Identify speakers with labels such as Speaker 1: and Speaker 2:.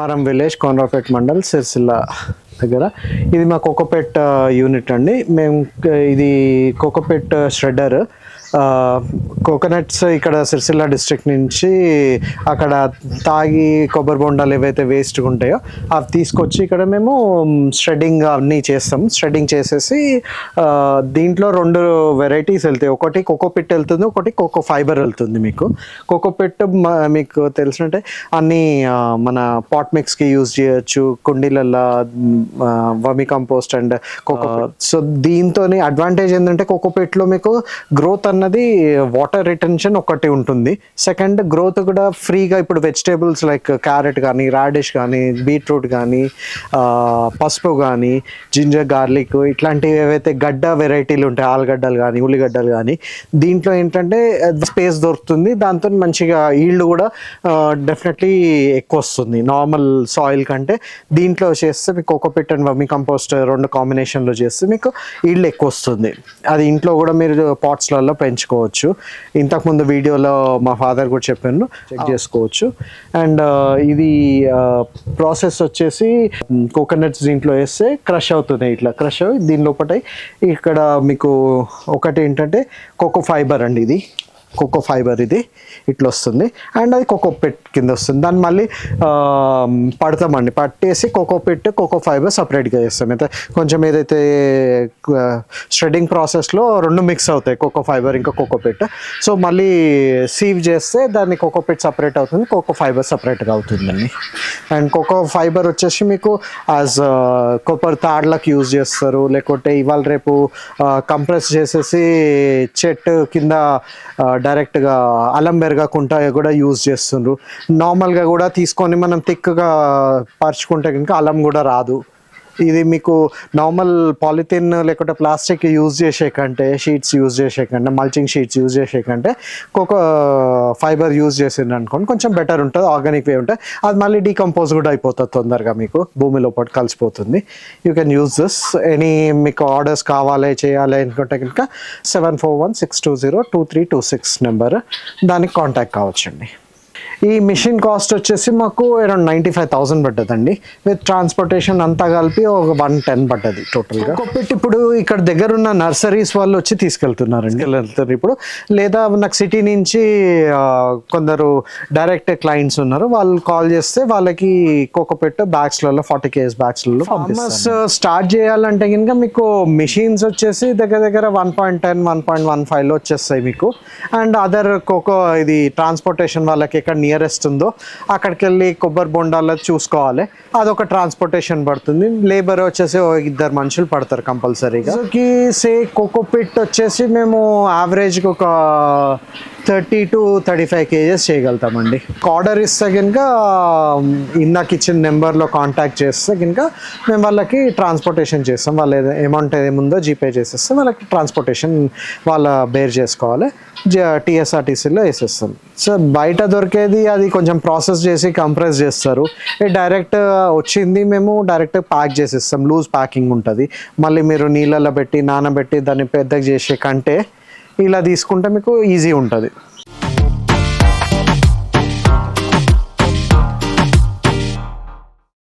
Speaker 1: M R M village Konaraopet mandal Sircilla దగ్గర. ఇది మా కోకోపేట్ యూనిట్ uh, అండి. మేము uh, ఇది కోకోపేట్ ష్రెడర్ uh, కోకోనట్స్ ఇక్కడ సిరిసిల్ల డిస్ట్రిక్ట్ నుంచి అక్కడ తాగి కొబ్బరి బొండాలు ఏవైతే వేస్ట్గా ఉంటాయో అవి తీసుకొచ్చి ఇక్కడ మేము ష్రెడ్డింగ్ అన్నీ చేస్తాం. ష్రెడ్డింగ్ చేసేసి దీంట్లో రెండు వెరైటీస్ వెళ్తాయి. ఒకటి కోకోపిట్ వెళ్తుంది ఒకటి కోకో ఫైబర్ వెళ్తుంది మీకు. కోకోపిట్ మీకు తెలిసినట్టే అన్ని మన పాట్ మిక్స్కి యూజ్ చేయొచ్చు. కుండీలల్లో vermicompost and coco so దీంతో అడ్వాంటేజ్ ఏంటంటే కోకోపిట్లో మీకు గ్రోత్ అన్నది వాటర్ రిటెన్షన్ ఒకటి ఉంటుంది. సెకండ్ గ్రోత్ కూడా ఫ్రీగా ఇప్పుడు వెజిటేబుల్స్ లైక్ క్యారెట్ కానీ రాడిష్ కానీ బీట్రూట్ కానీ పసుపు కానీ జింజర్ గార్లిక్ ఇట్లాంటివి ఏవైతే గడ్డ వెరైటీలు ఉంటాయి ఆలుగడ్డలు కానీ ఉల్లిగడ్డలు కానీ దీంట్లో ఏంటంటే స్పేస్ దొరుకుతుంది. దాంతో మంచిగా ఈల్డ్ కూడా డెఫినెట్లీ ఎక్కువ వస్తుంది. నార్మల్ సాయిల్ కంటే దీంట్లో చేస్తే మీకు కోకోపిట్ అండ్ వర్మి కంపోస్ట్ రెండు కాంబినేషన్లో చేస్తే మీకు ఈల్డ్ ఎక్కువ వస్తుంది. అది ఇంట్లో కూడా మీరు పాట్స్లలో ఎంచుకోవచ్చు. ఇంతకుముందు వీడియోలో మా ఫాదర్ కూడా చెప్పాను చెక్ చేసుకోవచ్చు. అండ్ ఇది ప్రాసెస్ వచ్చేసి కోకోనట్స్ దీంట్లో వేస్తే క్రష్ అవుతున్నాయి ఇట్లా క్రష్ అవి దీని లోపల ఇక్కడ మీకు ఒకటి ఏంటంటే కోకో ఫైబర్ అండి ఇది. కోకో ఫైబర్ ఇది ఇట్లా వస్తుంది అండ్ అది కోకో పెట్ కింద వస్తుంది దాన్ని మళ్ళీ పడతామండి. పట్టేసి కోకో పెట్ కోకో ఫైబర్ సపరేట్గా చేస్తాం. అయితే కొంచెం ఏదైతే స్ట్రెడ్డింగ్ ప్రాసెస్లో రెండు మిక్స్ అవుతాయి. కోకో ఫైబర్ ఇంకా కోకో పెట్ సో మళ్ళీ సీవ్ చేస్తే దాన్ని కోకో పెట్ సపరేట్ అవుతుంది. కోకో ఫైబర్ సపరేట్గా అవుతుందండి. అండ్ కోకో ఫైబర్ వచ్చేసి మీకు యాజ్ కొబ్బరి తాడ్లకు యూజ్ చేస్తారు. లేకుంటే ఇవాళ రేపు కంప్రెస్ చేసేసి చెట్టు కింద డైరెక్ట్గా అల్లం పెరగకుండా కూడా యూజ్ చేస్తుండ్రు. నార్మల్గా కూడా తీసుకొని మనం థిక్గా పరుచుకుంటే కనుక అల్లం కూడా రాదు. ఇది మీకు నార్మల్ పాలిథిన్ లేకుంటే ప్లాస్టిక్ యూజ్ చేసే కంటే షీట్స్ యూజ్ చేసే కంటే మల్చింగ్ షీట్స్ యూజ్ చేసే కంటే ఒక ఫైబర్ యూజ్ చేసిండ్రు అనుకోండి కొంచెం బెటర్ ఉంటుంది ఆర్గానిక్ వే ఉంటుంది. అది మళ్ళీ డీకంపోజ్ కూడా అయిపోతుంది తొందరగా మీకు భూమిలో పాటు కలిసిపోతుంది. You can use this any మీకు ఆర్డర్స్ కావాలి చేయాలి అనుకుంటే కనుక seven four one six two zero two three two six number దానికి కాంటాక్ట్ కావచ్చండి. ఈ మిషన్ కాస్ట్ వచ్చేసి మాకు అరౌండ్ నైంటీ ఫైవ్ థౌసండ్ పడ్డదండి. విత్ ట్రాన్స్పోర్టేషన్ అంతా కలిపి ఒక వన్ టెన్ పడ్డది టోటల్గా. ఒకటి ఇప్పుడు ఇక్కడ దగ్గర ఉన్న నర్సరీస్ వాళ్ళు వచ్చి తీసుకెళ్తున్నారండి. వెళ్తారు ఇప్పుడు. లేదా నాకు సిటీ నుంచి కొందరు డైరెక్ట్ క్లయింట్స్ ఉన్నారు. వాళ్ళు కాల్ చేస్తే వాళ్ళకి కోకోపెట్ బ్యాగ్స్లలో ఫార్టీ కేజీస్ బ్యాగ్స్లలో ఫార్మర్స్ స్టార్ట్ చేయాలంటే కనుక మీకు మిషన్స్ వచ్చేసి దగ్గర దగ్గర one point ten one point one ఫైవ్లో వచ్చేస్తాయి మీకు. అండ్ అదర్ కోకో ఇది ట్రాన్స్పోర్టేషన్ వాళ్ళకి ఎక్కడ నియరెస్ట్ ఉందో అక్కడికి వెళ్ళి కొబ్బరి బొండాల్లో చూసుకోవాలి. అదొక ట్రాన్స్పోర్టేషన్ పడుతుంది. లేబర్ వచ్చేసి ఇద్దరు మనుషులు పడతారు కంపల్సరీగా. సే కోకోపిట్ వచ్చేసి మేము యావరేజ్కి ఒక thirty to thirty five kgs చేయగలుగుతామండి. Order ఇస్తే కనుక ఇందాక ఇచ్చిన నెంబర్లో కాంటాక్ట్ చేస్తే కనుక మేము వాళ్ళకి ట్రాన్స్పోర్టేషన్ చేస్తాం. వాళ్ళ అమౌంట్ ఏముందో జీపే చేసేస్తే వాళ్ళకి ట్రాన్స్పోర్టేషన్ వాళ్ళ బేర్ చేసుకోవాలి. టీఎస్ఆర్టీసీలో వేసేస్తాం. సో బయట దొరికేది అది కొంచెం ప్రాసెస్ చేసి కంప్రెస్ చేస్తారు. డైరెక్ట్ వచ్చింది మేము డైరెక్ట్ ప్యాక్ చేసేస్తాం. లూజ్ ప్యాకింగ్ ఉంటుంది. మళ్ళీ మీరు నీళ్ళలో పెట్టి నానబెట్టి దాన్ని పెద్దగా చేసే కంటే ఇలా తీసుకుంటే మీకు ఈజీ ఉంటుంది.